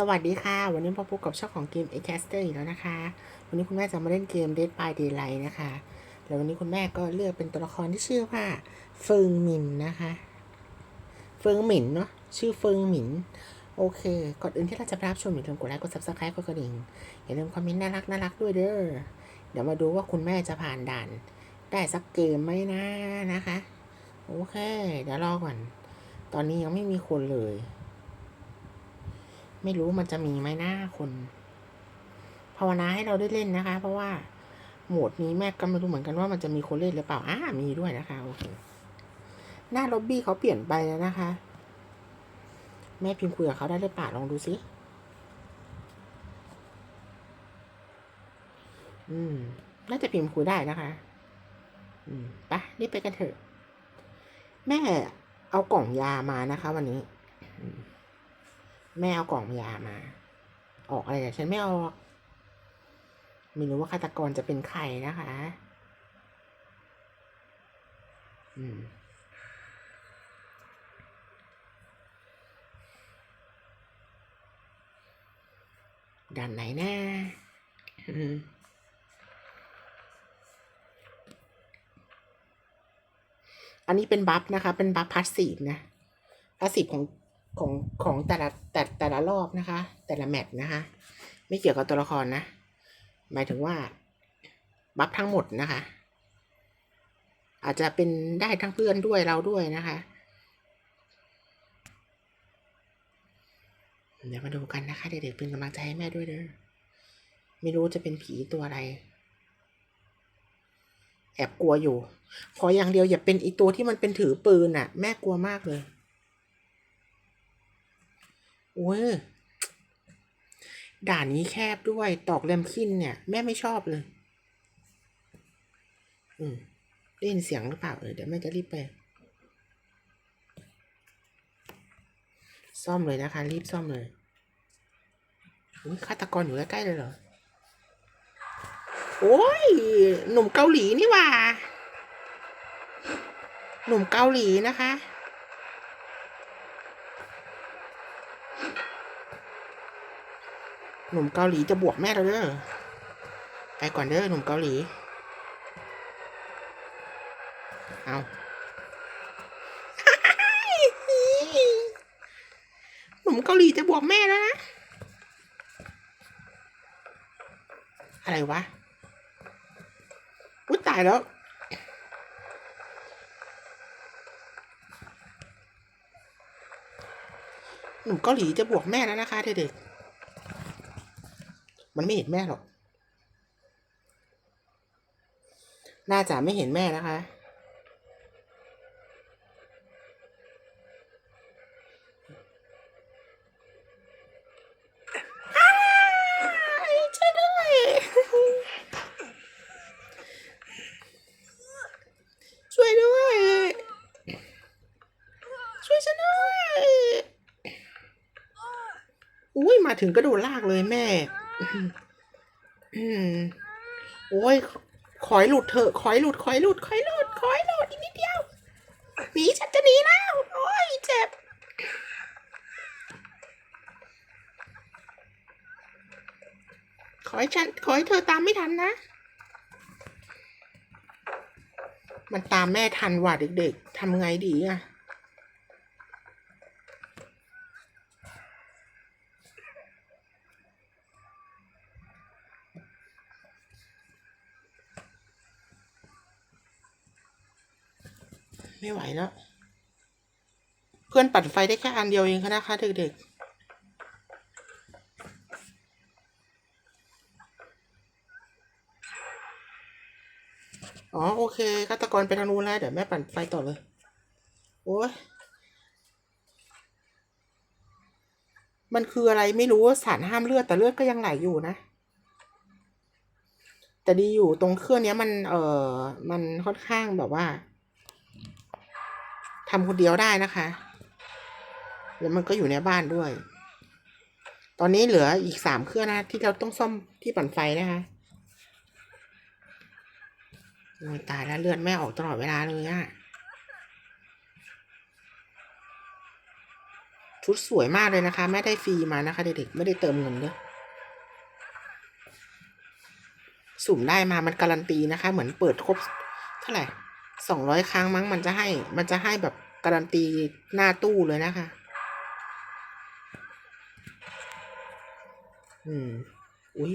สวัสดีค่ะ วันนี้พบพบกับช่องของเกม a c a s t e r อีกแล้วนะคะ วันนี้คุณแม่จะมาเล่นเกม Dead by Daylight นะคะ แล้ววันนี้คุณแม่ก็เลือกเป็นตัวละครที่ชื่อว่าเฟิงหมินนะคะ เฟิงหมินเนาะชื่อเฟิงหมิน โอเค ก่อนอื่นที่เราจะรับชมอย่าลืมกดไลค์กด subscribe กดกระดิ่ง อย่าลืมคอมเมนต์น่ารักน่ารักด้วยเด้อ เดี๋ยวมาดูว่าคุณแม่จะผ่านด่าน ได้สักเกมไหมนะนะคะ โอเค เดี๋ยวรอก่อน ตอนนี้ยังไม่มีคนเลย ไม่รู้มันจะมีไหมหน้าคนภาวนาให้เราได้เล่นนะคะ เพราะว่าโหมดนี้แม่ก็ไม่รู้เหมือนกันว่ามันจะมีคนเล่นหรือเปล่าอ่ามีด้วยนะคะโอเคหน้าล็อบบี้เขาเปลี่ยนไปแล้วนะคะ แม่พิมพ์คุยกับเขาได้หรือเปล่าลองดูสิอืมน่าจะพิมพ์คุยได้นะคะ อืมไปรีบไปกันเถอะ แม่เอากล่องยามานะคะ วันนี้อืม แม่เอากล่องยามา ออกอะไรแต่ฉันไม่เอาหรอกไม่รู้ว่าฆาตกรจะเป็นใครนะคะ อืมด่านไหนนะอันนี้เป็นบัฟนะคะ เป็นบัฟพาสซีฟนะพาสซีฟของ ของของแต่ละแต่แต่ละรอบนะคะ แต่ละแมตช์นะคะ ไม่เกี่ยวกับตัวละครนะ หมายถึงว่าบัฟทั้งหมดนะคะ อาจจะเป็นได้ทั้งเพื่อนด้วยเราด้วยนะคะ เดี๋ยวมาดูกันนะคะ เด็กๆเป็นกำลังใจให้แม่ด้วยเด้อไม่รู้จะเป็นผีตัวอะไร แอบกลัวอยู่ ขออย่างเดียวอย่าเป็นอีตัวที่มันเป็นถือปืนอะ่ะ แม่กลัวมากเลย โอ้ยด่านนี้แคบด้วยตอกแรมคินเนี่ย แม่ไม่ชอบเลย อืมได้ยินเสียงหรือเปล่าเออเดี๋ยวแม่จะรีบไป ซ่อมเลยนะคะ รีบซ่อมเลยอุ๊ยฆาตกรอยู่ใกล้ๆเลยเหรอ โอ้ย หนุ่มเกาหลีนี่ว่า หนุ่มเกาหลีนะคะ หนุ่มเกาหลีจะบวกแม่เราเด้อ ไปก่อนเด้อหนุ่มเกาหลี เอาหนุ่มเกาหลีจะบวกแม่แล้วนะ อะไรวะอุ้ยตายแล้วหนุ่มเกาหลีจะบวกแม่แล้วนะคะเด็กๆ มันไม่เห็นแม่หรอก น่าจะไม่เห็นแม่นะคะ ช่วยด้วย ช่วยด้วย ช่วยฉันด้วย อุ้ยมาถึงกระโดดลากเลยแม่ โอ้ยขอยหลุดเถอะขอยหลุดขอยหลุดขอยหลุดขอยหลุดอีกนิดเดียวหนีฉันจะหนีแล้วโอ้ยเจ็บขอให้ฉันขอให้เธอตามไม่ทันนะ มันตามแม่ทันว่ะเด็กๆทำไงดีอะ ไม่ไหวแล้ว เพื่อนปัดไฟได้แค่อันเดียวเองนะคะเด็กๆอ๋อโอเคฆาตกรไปทางนู้นแล้วเดี๋ยวแม่ปั่นไฟต่อเลย โอ้ยมันคืออะไรไม่รู้สารห้ามเลือดแต่เลือดก็ยังไหลอยู่นะ แต่ดีอยู่ตรงเครื่องนี้มันเออมันค่อนข้างแบบว่า ทำคนเดียวได้นะคะ แล้วมันก็อยู่ในบ้านด้วย ตอนนี้เหลืออีกสามเครื่องนะที่เราต้องซ่อมที่ปั่นไฟนะคะโอ้ยตายแล้วเลือดแม่ออกตลอดเวลาเลยอะชุดสวยมากเลยนะคะแม่ได้ฟรีมานะคะเด็กๆไม่ได้เติมเงินด้วยสุ่มได้มามันการันตีนะคะ เหมือนเปิดครบเท่าไหร่ สองร้อยครั้งมั้งมันจะให้ มันจะให้แบบการันตีหน้าตู้เลยนะคะ อืม อุ๊ย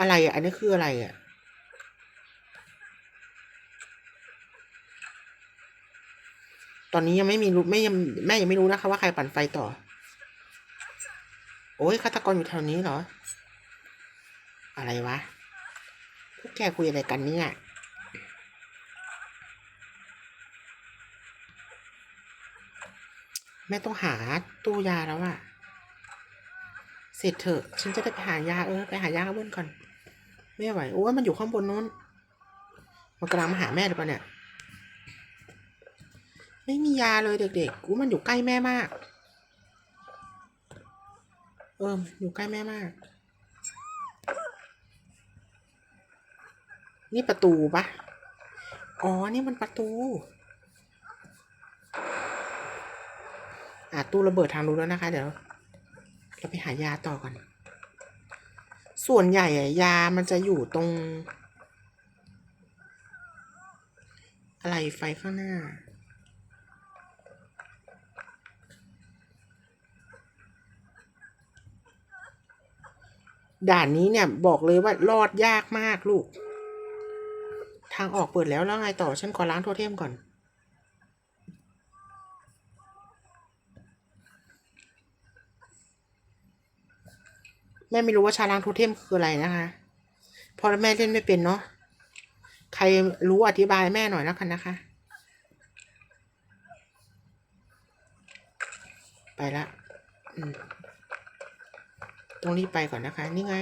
อะไรอะ อันนี้คืออะไรอะ ตอนนี้ยังไม่มีรู้ไม่ยังแม่ยังไม่รู้นะคะว่าใครปั่นไฟต่อ โอ้ยฆาตกรอยู่แถวนี้เหรอ อะไรวะ พวกแกคุยอะไรกันเนี่ย แม่ต้องหาตู้ยาแล้วอะเสร็จเถอะ ฉันจะได้ไปหายาเออ ไปหายาข้างบนก่อน ไม่ไหว โอ้ยมันอยู่ข้างบนนู้น มันกำลังมาหาแม่หรือเปล่าเนี่ย ไม่มียาเลยเด็กๆกูมันอยู่ใกล้แม่มาก เออ อยู่ใกล้แม่มาก นี่ประตูปะอ๋อ นี่มันประตู อะตู้ระเบิดทางรู้แล้วนะคะ เดี๋ยวเราไปหายาต่อก่อน ส่วนใหญ่อะยามันจะอยู่ตรง อะไรไฟข้างหน้า ด่านนี้เนี่ยบอกเลยว่ารอดยากมากลูก ทางออกเปิดแล้วแล้วไงต่อ ฉันขอล้างโทเทมก่อน แม่ไม่รู้ว่าชาล้างโทเทมคืออะไรนะคะเพราะแม่เล่นไม่เป็นเนาะใครรู้อธิบายแม่หน่อยแล้วกันนะคะ ไปละต้องรีบไปก่อนนะคะ นี่ไง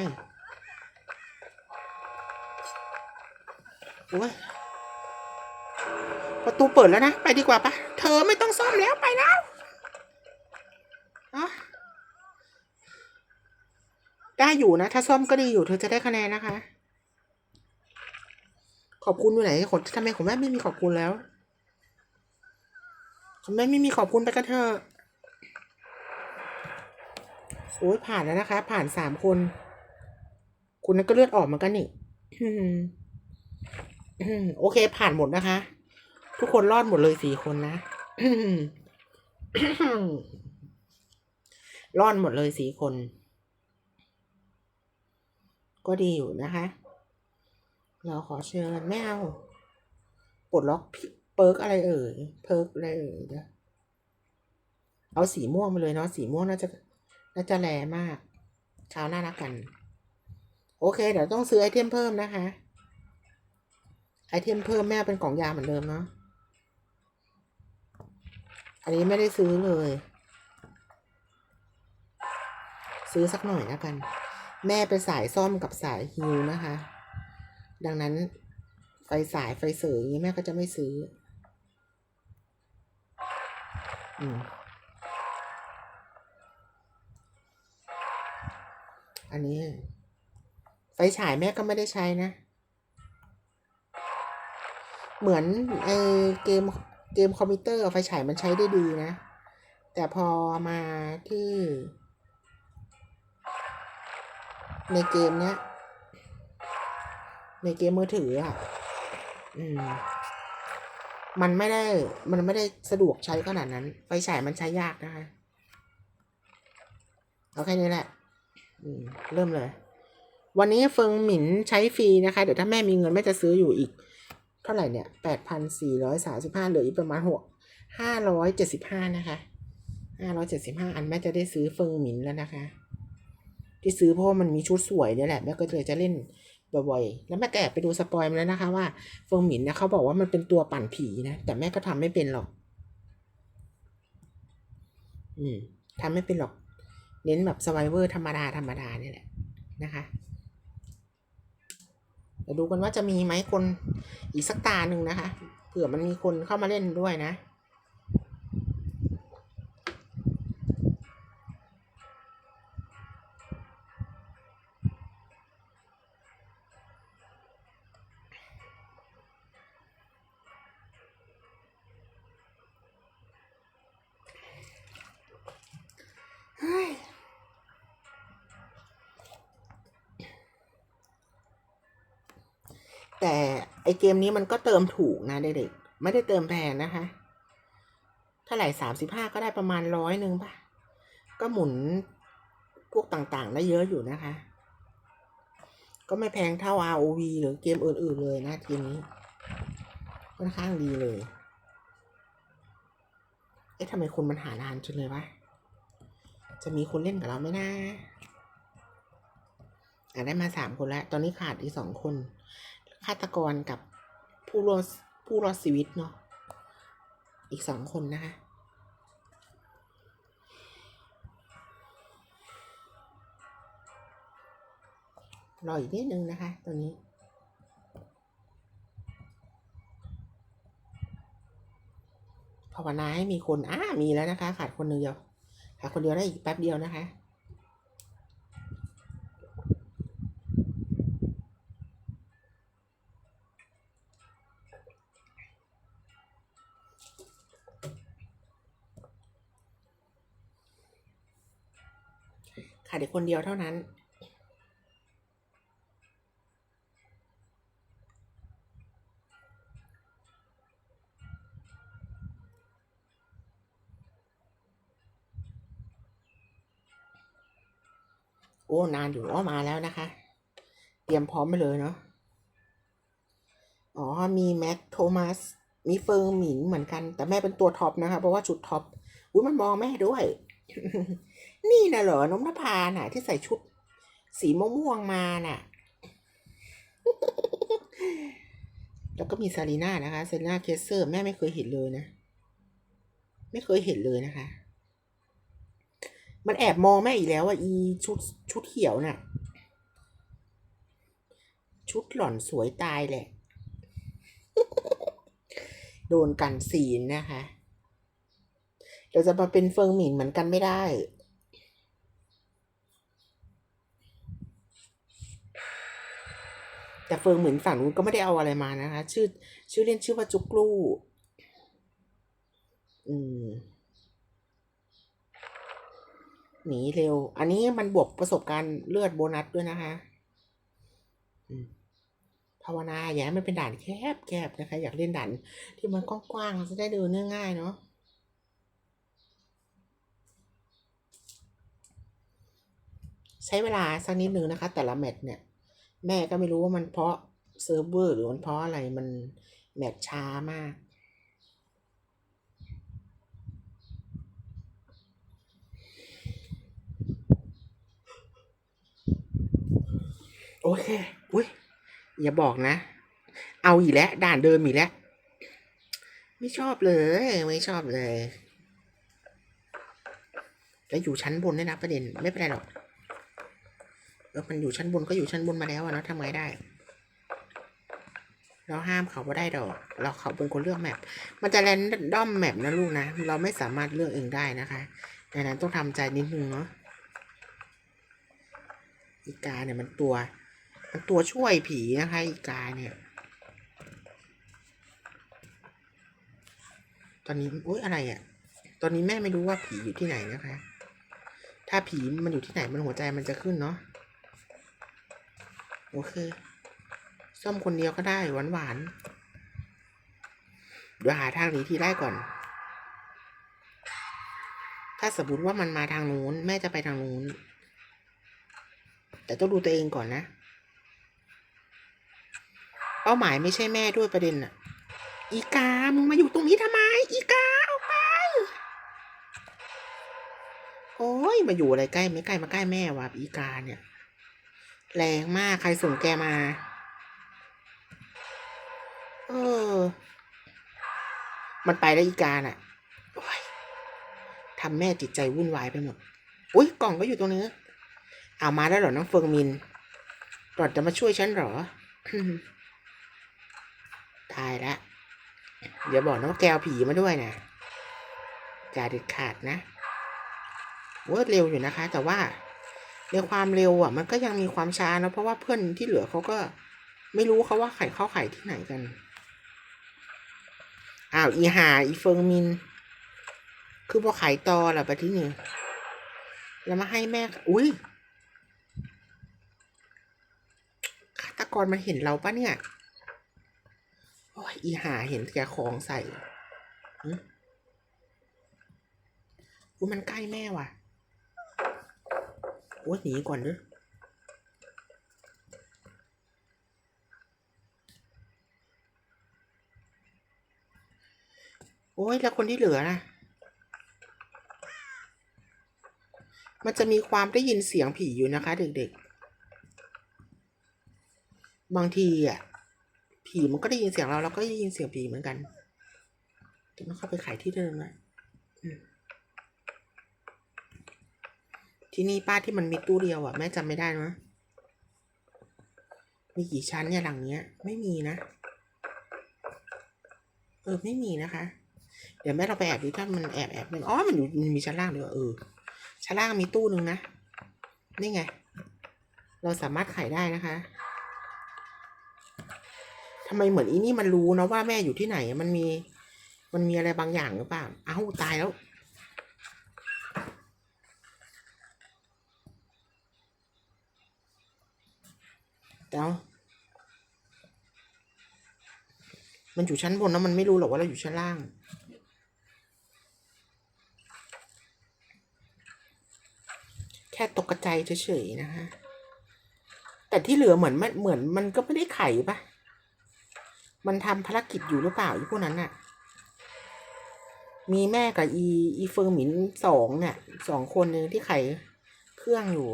โอ้ยประตูเปิดแล้วนะ ไปดีกว่าปะ เธอไม่ต้องซ่อมแล้วไปแล้วอะ ได้อยู่นะ ถ้าซ่อมก็ดีอยู่เธอจะได้คะแนนนะคะ ขอบคุณอยู่ไหนขอทำไมของแม่ไม่มีขอบคุณแล้วของแม่ไม่มีขอบคุณไปกันเถอะโอ้ยผ่านแล้วนะคะ ผ่านสามคน คุณนั้นก็เลือดออกเหมือนกันนี่โอเค ผ่านหมดนะคะ ทุกคนรอดหมดเลยสี่คนนะรอดหมดเลยสี่คน ก็ดีอยู่นะคะ เราขอเชิญไม่เอาปลดล็อกเปิร์กอะไรเอ่ยเพิร์กอะไรเอ่ยเอาสีม่วงมาเลยเนาะสีม่วงน่าจะน่าจะแรงมากชาวหน้ารักกัน โอเค เดี๋ยวต้องซื้อไอเทมเพิ่มนะคะ ไอเทมเพิ่มแม่เป็นกล่องยาเหมือนเดิมเนาะอันนี้ไม่ได้ซื้อเลย ซื้อสักหน่อยแล้วกัน แม่เป็นสายซ่อมกับสายฮิวนะคะ ดังนั้นไฟสายไฟเสยอย่างนี้แม่ก็จะไม่ซื้อ อืมอันนี้ ไฟฉายแม่ก็ไม่ได้ใช้นะ เหมือนไอเกมเกมคอมพิวเตอร์ไฟฉายมันใช้ได้ดีนะ แต่พอมาที่ ในเกมเนี้ย ในเกมมือถืออะ อืม มันไม่ได้ มันไม่ได้สะดวกใช้ขนาดนั้น ไฟฉายมันใช้ยากนะคะ เอาแค่นี้แหละ อืม เริ่มเลย วันนี้เฟิงหมินใช้ฟรีนะคะ เดี๋ยวถ้าแม่มีเงินแม่จะซื้ออยู่อีก เท่าไหร่เนี่ยแปดพันสี่ร้อยสาสิบห้าเหลืออีกประมาณหกห้าร้อยเจ็ดสิบห้านะคะห้าร้อยเจ็ดสิบห้าอันแม่จะได้ซื้อเฟิงหมินแล้วนะคะ ที่ซื้อเพราะว่ามันมีชุดสวยเนี่ยแหละแม่ก็เลยจะเล่นบ่อยๆแล้วแม่ก็แอบไปดูสปอยมาแล้วนะคะว่าเฟิงหมินเนี่ยเขาบอกว่ามันเป็นตัวปั่นผีนะแต่แม่ก็ทำไม่เป็นหรอก อืมทำไม่เป็นหรอก เน้นแบบสไวเวอร์ธรรมดาธรรมดาเนี่ยแหละนะคะเดี๋ยวดูกันว่าจะมีไหมคนอีกสักตาหนึ่งนะคะเผื่อมันมีคนเข้ามาเล่นด้วยนะ ไอเก มนี้มันก็เติมถูกนะเด็กๆไม่ได้เติมแพงนะคะเท่าไหร่สามสิบห้าก็ได้ประมาณร้อยหนึ่งป่ะ ก็หมุนพวกต่างๆ ได้เยอะอยู่นะคะ ก็ไม่แพงเท่า ROV หรือเกมอื่น ๆ เลยนะเกมนี้ค่อนข้างดีเลย เอ๊ะทำไมคนมันหานานจังเลยวะ จะมีคนเล่นกับเราไหมนะอะได้มาสามคนแล้ว ตอนนี้ขาดอีกสองคน ฆาตกรกับ ผู้รอดผู้รอดชีวิตเนาะอีกสองคนนะคะรออีกนิดนึงนะคะตัวนี้ภาวนาให้มีคนอ่ามีแล้วนะคะ ขาดคนนึงเดียว ขาดคนเดียวได้อีกแป๊บเดียวนะคะ ขาดอีกคนเดียวเท่านั้น โอ้ นานอยู่อ้อมาแล้วนะคะ เตรียมพร้อมไปเลยเนาะอ๋อ มีแม็กโทมัสมีเฟิร์มินเหมือนกัน แต่แม่เป็นตัวท็อปนะคะ เพราะว่าชุดท็อปอุ้ยมันมองแม่ด้วย นี่นะเหรอนมนภาน่ะ ที่ใส่ชุด สีม่วงมาน่ะ แล้วก็มีซารีน่านะคะซารีน่าเคสเซอร์แม่ไม่เคยเห็นเลยนะ ไม่เคยเห็นเลยนะคะ มันแอบมองแม่อีกแล้วอะอีชุดชุดเขียวน่ะ ชุดหล่อนสวยตายแหละ โดนกันซีนนะคะ เดี๋ยวจะมาเป็นเฟิงหมินเหมือนกันไม่ได้ แต่เฟิงเหมือนฝั่งนู้นก็ไม่ได้เอาอะไรมานะคะ ชื่อ ชื่อเล่นชื่อว่าจุกลูอืมหนีเร็ว อันนี้มันบวกประสบการณ์เลือดโบนัสด้วยนะคะภาวนาอย่าให้มันเป็นด่านแคบแคบนะคะ อยากเล่นด่านที่มันกว้างๆจะได้ดูเดินง่ายเนาะ ช้เวลาสักนิดนึงนะคะ แต่ละแมตช์เนี่ย แม่ก็ไม่รู้ว่ามันเพราะเซิร์ฟเวอร์หรือมันเพราะอะไรมันแมตช์ช้ามาก โอเค อุ้ยอย่าบอกนะ เอาอีกแล้ว ด่านเดิมอีกแล้ว ไม่ชอบเลย ไม่ชอบเลย แล้วอยู่ชั้นบนด้วยนะประเด็น ไม่เป็นไรหรอก เออมันอยู่ชั้นบนก็อยู่ชั้นบนมาแล้วอะเนาะทำไงได้ เราห้ามเขาไม่ได้ดอก เราเขาเป็นคนเลือกแมปมันจะแรนดอมแมปนะลูกนะ เราไม่สามารถเลือกเองได้นะคะดังนั้นต้องทำใจนิดนึงเนาะอีกาเนี่ยมันตัว มันตัวช่วยผีนะคะอีกาเนี่ย ตอนนี้โอ๊ยอะไรอะ่ะ ตอนนี้แม่ไม่รู้ว่าผีอยู่ที่ไหนนะคะ ถ้าผีมันอยู่ที่ไหนมันหัวใจมันจะขึ้นเนาะ โอเคซ่อมคนเดียวก็ได้หวานหวานๆเดี๋ยวหาทางหนีทีได้ก่อน ถ้าสมมติว่ามันมาทางนู้น แม่จะไปทางนู้น แต่ต้องดูตัวเองก่อนนะ เป้าหมายไม่ใช่แม่ด้วยประเด็นอะอีกา มึงมาอยู่ตรงนี้ทำไม อีกาออกไป โอ้ยมาอยู่อะไรใกล้ไม่ใกล้มาใกล้แม่วะอีกาเนี่ย แรงมากใครส่งแกมา เออ มันไปแล้วอีกาน่ะทำแม่จิตใจวุ่นวายไปหมด อุ้ยกล่องก็อยู่ตรงนี้เอามาแล้วเหรอน้องเฟิงมินหล่อนจะมาช่วยฉันหรอ ตายละเดี๋ยวบอกนะว่าแกเอาผีมาด้วยนะอย่าเด็ดขาดนะเวิร์ดเร็วอยู่นะคะ แต่ว่า ในความเร็วอะ มันก็ยังมีความช้านะเพราะว่าเพื่อนที่เหลือเขาก็ไม่รู้เขาว่าไข่เข้าไข่ที่ไหนกัน อ้าวอีหาอีเฟิงมิน คือพอไข่ตอแหละไปที่นี่แล้วมาให้แม่ อุ้ยฆาตกรมันเห็นเราปะเนี่ยอีหาเห็นแกของใส่อุ้ยมันใกล้แม่ว่ะ โอ้ยหนีก่อนเด้อโอ้ยแล้วคนที่เหลือนะมันจะมีความได้ยินเสียงผีอยู่นะคะ เด็กๆ บางทีอะ ผีมันก็ได้ยินเสียงเราเราก็ได้ยินเสียงผีเหมือนกันจะต้องเข้าไปขายที่เดิมอะอืม ที่นี่ป้าที่มันมีตู้เดียวอะแม่จำไม่ได้นะมีกี่ชั้นเนี่ยหลังเนี้ย ไม่มีนะ เออไม่มีนะคะ เดี๋ยวแม่เราไปแอบดูถ้ามันแอบแอบมันอ๋อมันอยู่มันมีชั้นล่างด้วยเออชั้นล่างมีตู้หนึ่งนะนี่ไง เราสามารถขายได้นะคะทำไมเหมือนอีนี่มันรู้นะว่าแม่อยู่ที่ไหนมันมี มันมีอะไรบางอย่างหรือเปล่าอ้าวตายแล้ว เดี๋ยวมันอยู่ชั้นบนนะมันไม่รู้หรอกว่าเราอยู่ชั้นล่าง แค่ตกใจเฉยๆนะคะแต่ที่เหลือเหมือนมันเหมือนมันก็ไม่ได้ไขปะมันทำภารกิจอยู่หรือเปล่าอีพวกนั้นน่ะมีแม่กับอีอีเฟิงหมินสองเนี่ยสองคนนึงที่ไขเครื่องอยู่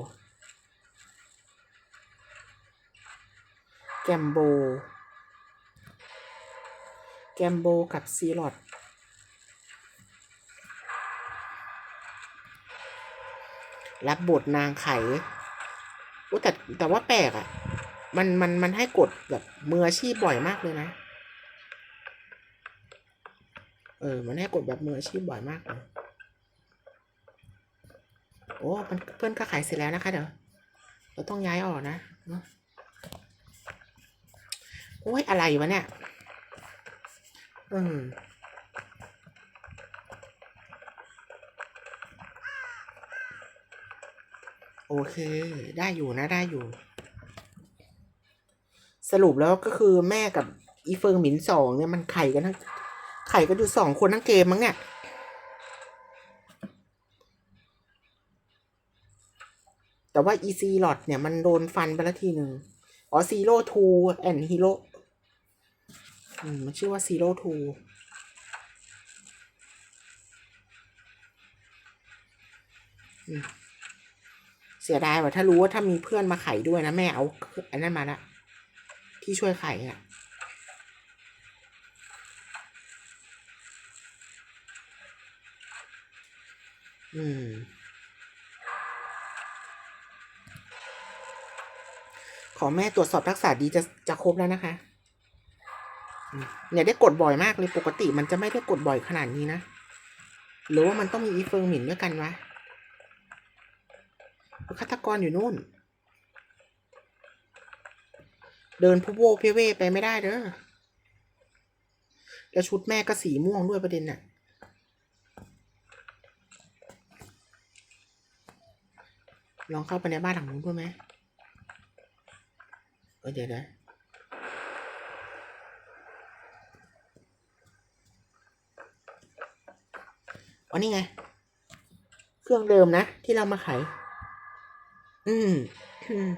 กมโบ แกมโบกับซีลอดรับบทนางไขโอ้แต่แต่ว่าแปลกอะ่ะ มันมันมันให้กดแบบมืออาชีพบ่อยมากเลยนะ เออ มันให้กดแบบมืออาชีพบ่อยมากเลยโอ้มันเพื่อนก็ขายเสร็จแล้วนะคะเดี๋ยว เราต้องย้ายออกนะเนอะ โอ้ยอะไรวะเนี่ย อืมโอเค ได้อยู่นะได้อยู่ สรุปแล้วก็คือแม่กับอีเฟิงหมินสองเนี่ยมันไข่กันทั้งไข่กันอยู่สองคนทั้งเกมมั้งเนี่ยแต่ว่าอีซีหลอดเนี่ยมันโดนฟันไปแล้วทีหนึ่งอ๋อซีโร่ทูแอนฮีโร่ มันชื่อว่าซีโร่ทูเสียดายว่ะถ้ารู้ว่าถ้ามีเพื่อนมาไขด้วยนะแม่เอาอันนั้นมาละที่ช่วยไขอะอืมขอแม่ตรวจสอบทักษะดีจะจะครบแล้วนะคะ เนี่ยได้กดบ่อยมากเลยปกติมันจะไม่ได้กดบ่อยขนาดนี้นะ หรือว่ามันต้องมีอีเฟิงหมินด้วยกันวะฆาตกรอยู่นู่น เดินผู้โวเพเวไปไม่ได้เด้อแล้วชุดแม่ก็สีม่วงด้วยประเด็นน่ะลองเข้าไปในบ้านหลังนู้นด้วยไหมเออเดี๋ยวนะ อ๋อนี่ไง เครื่องเดิมนะ ที่เรามาขายอืมอืม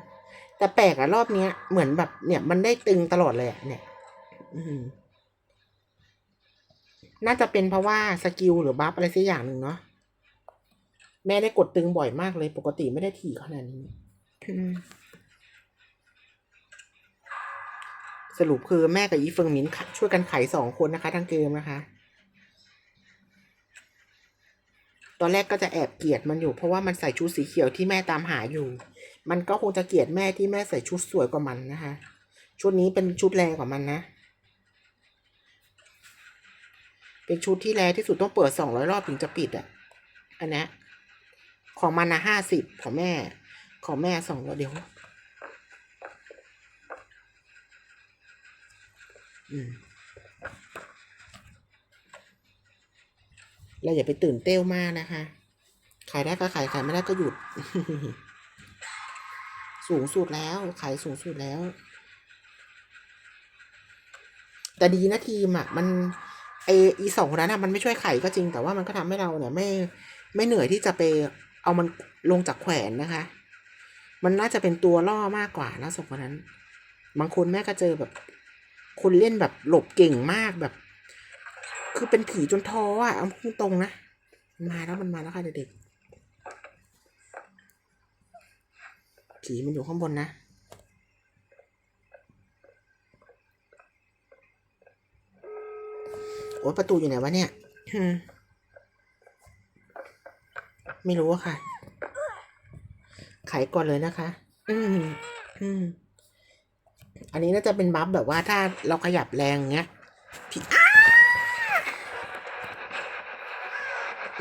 แต่แปลกอะรอบเนี้ย เหมือนแบบ เนี่ย มันได้ตึงตลอดเลยอะเนี่ย อืมน่าจะเป็นเพราะว่าสกิลหรือบัฟอะไรสักอย่างหนึ่งเนาะแม่ได้กดตึงบ่อยมากเลย ปกติไม่ได้ถี่ขนาดนี้อืมสรุปคือแม่กับอีเฟิงหมินขะช่วยกันไขสองคนนะคะ ทั้งเกมนะคะ ตอนแรกก็จะแอบเกลียดมันอยู่ เพราะว่ามันใส่ชุดสีเขียวที่แม่ตามหาอยู่ มันก็คงจะเกลียดแม่ที่แม่ใส่ชุดสวยกว่ามันนะคะ ชุดนี้เป็นชุดแรงกว่ามันนะ เป็นชุดที่แรงที่สุดต้องเปิดสองร้อยรอบถึงจะปิดอะ อันนี้ของมันนะห้าสิบของแม่ ของแม่สองร้อยเดียวอืม เราอย่าไปตื่นเต้วมากนะคะ ขายได้ก็ขายขายไม่ได้ก็หยุด สูงสุดแล้ว ขายสูงสุดแล้ว แต่ดีนะทีมอะ มันไออีสองคนนั้นอะมันไม่ช่วยไขก็จริง แต่ว่ามันก็ทำให้เราเนี่ยไม่ไม่เหนื่อยที่จะไปเอามันลงจากแขวนนะคะ มันน่าจะเป็นตัวล่อมากกว่านะสองคนนั้น บางคนแม่ก็เจอแบบ คนเล่นแบบหลบเก่งมากแบบ คือเป็นผีจนท้ออะเอาพูดตรงนะ มาแล้วมันมาแล้วค่ะเด็กๆผีมันอยู่ข้างบนนะโอ้ประตูอยู่ไหนวะเนี่ยไม่รู้อะค่ะ ไขก่อนเลยนะคะ อืมอืมอันนี้น่าจะเป็นบัฟแบบว่าถ้าเราขยับแรงเงี้ยพี่อ้า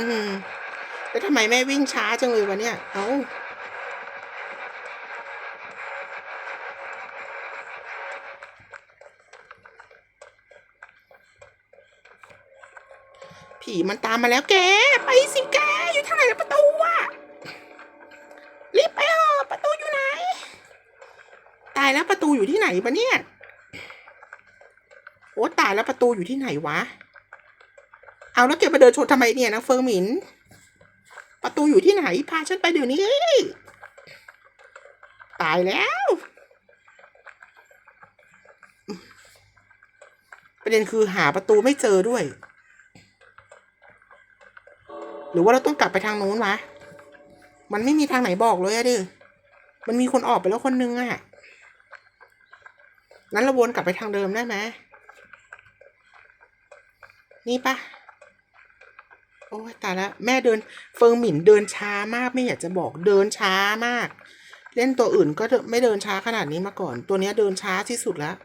อืมแล้วทำไมแม่วิ่งช้าจังเลยวะเนี่ยเอ้าผีมันตามมาแล้วแก ไปสิแก อยู่ทางไหนประตูอะรีบไปเถอะประตูอยู่ไหน ตายแล้วประตูอยู่ที่ไหนปะเนี่ย โอ้ตายแล้วประตูอยู่ที่ไหนวะ เอาแล้วแกมาเดินชนทำไมเนี่ยนะเฟิงหมิน ประตูอยู่ที่ไหน พาฉันไปเดี๋ยวนี้ ตายแล้ว ประเด็นคือหาประตูไม่เจอด้วย หรือว่าเราต้องกลับไปทางโน้นวะ มันไม่มีทางไหนบอกเลยอะดิ มันมีคนออกไปแล้วคนนึงอะนั้นเราวนกลับไปทางเดิมได้ไหมนี่ปะ โอ้ยตายแล้วแม่เดินเฟิงหมินเดินช้ามากไม่อยากจะบอกเดินช้ามาก เล่นตัวอื่นก็ไม่เดินช้าขนาดนี้มาก่อน ตัวนี้เดินช้าที่สุดแล้ว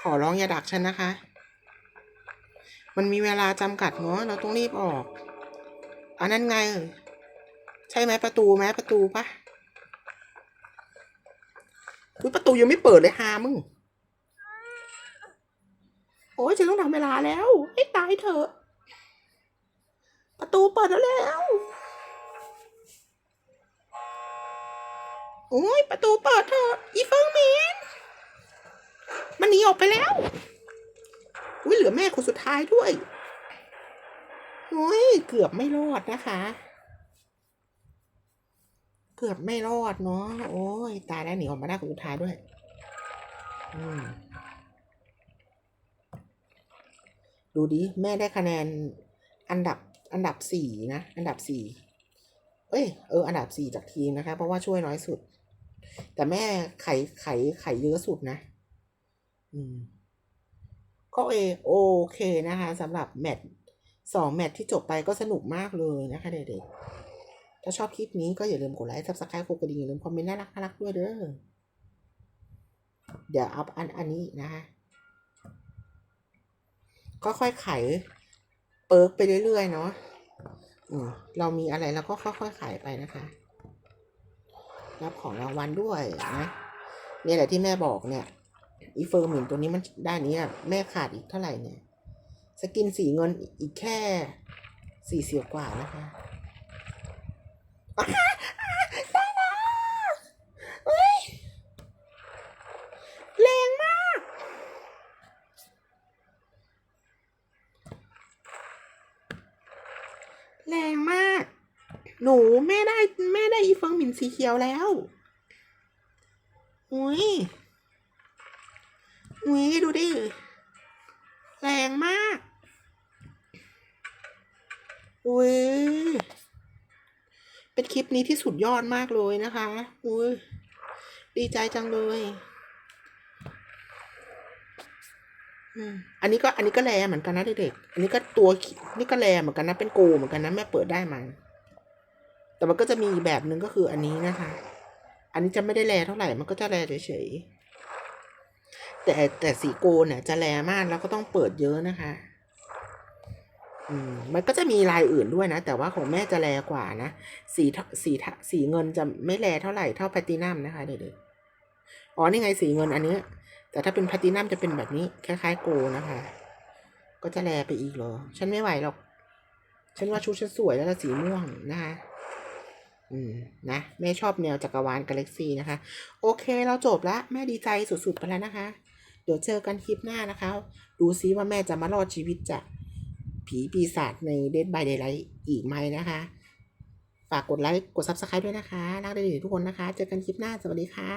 ขอร้องอย่าดักฉันนะคะ มันมีเวลาจำกัดเนาะเราต้องรีบออกอันนั้นไง ใช่ไหมประตูไหมประตูปะคือประตูยังไม่เปิดเลยฮามึง โอ้ยฉันต้องทำเวลาแล้ว ให้ตายเถอะ ประตูเปิดแล้วแล้ว โอ้ยประตูเปิดเถอะ อีเฟิงเมนมันหนีออกไปแล้ว อุ้ยเหลือแม่คนสุดท้ายด้วย โอ้ยเกือบไม่รอดนะคะ เกือบไม่รอดเนาะ โอ้ยตายแล้วหนีออกมาได้คนสุดท้ายด้วย อืม ดูดิ แม่ได้คะแนนอันดับอันดับสี่นะ อันดับสี่เอ้ยเอออันดับสี่จากทีมนะคะ เพราะว่าช่วยน้อยสุด แต่แม่ไขไขไขเยอะสุดนะ อืม ก็เอโอเคนะคะสำหรับแมตช์สองแมตช์ที่จบไปก็สนุกมากเลยนะคะเด็กๆ ถ้าชอบคลิปนี้ก็อย่าลืมกดไลค์ซับสไครต์กดกระดิ่งอย่าลืมคอมเมนต์น่ารักน่ารักด้วยเด้อ เดี๋ยวอัพอันอันนี้นะคะ ก็ค่อยๆไขเปิร์กไปเรื่อยๆเนาะเรามีอะไรเราก็ค่อยๆไขไปนะคะ รับของรางวัลด้วยนะเนี่ยแหละที่แม่บอกเนี่ยอีเฟิร์มินตัวนี้มันด้านนี้อะแม่ขาดอีกเท่าไหร่เนี่ย สกินสีเงินอีกแค่สี่สิบกว่านะคะอ้าได้แล้วเฮ้ยแรงมาก แรงมาก หนู แม่ได้แม่ได้อีเฟิงหมินสีเขียวแล้วอุ้ยอุ้ยดูดิ แรงมากอุ้ยเป็นคลิปนี้ที่สุดยอดมากเลยนะคะอุ้ยดีใจจังเลยอันนี้ก็อันนี้ก็แรเหมือนกันนะเด็กๆ อันนี้ก็ตัวนี่ก็แรเหมือนกันนะเป็นโกเหมือนกันนะแม่เปิดได้มา แต่มันก็จะมีอีกแบบหนึ่งก็คืออันนี้นะคะ อันนี้จะไม่ได้แรเท่าไหร่ มันก็จะแรเฉยๆ แต่แต่สีโกนเนี่ยจะแรมากแล้วก็ต้องเปิดเยอะนะคะ อืม มันก็จะมีลายอื่นด้วยนะ แต่ว่าของแม่จะแรกว่านะ สีสีสีเงินจะไม่แรเท่าไหร่เท่าแพลตตินัมนะคะเด็กๆ อ๋อ นี่ไงสีเงินอันนี้ แต่ถ้าเป็นแพลตตินัมจะเป็นแบบนี้คล้ายๆโกนะคะ ก็จะแลไปอีกเหรอ ฉันไม่ไหวหรอก ฉันว่าชุดฉันสวยแล้วละสีม่วงนะคะ อืมนะแม่ชอบแนวจักรวาลกาแล็กซีนะคะ โอเคเราจบแล้วแม่ดีใจสุดๆไปแล้วนะคะ เดี๋ยวเจอกันคลิปหน้านะคะ ดูซิว่าแม่จะมารอดชีวิตจากผีปีศาจใน Dead by Daylight อีกไหมนะคะ ฝากกดไลค์กด Subscribe ด้วยนะคะรักได้ดีทุกคนนะคะ เจอกันคลิปหน้าสวัสดีค่ะ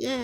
เย้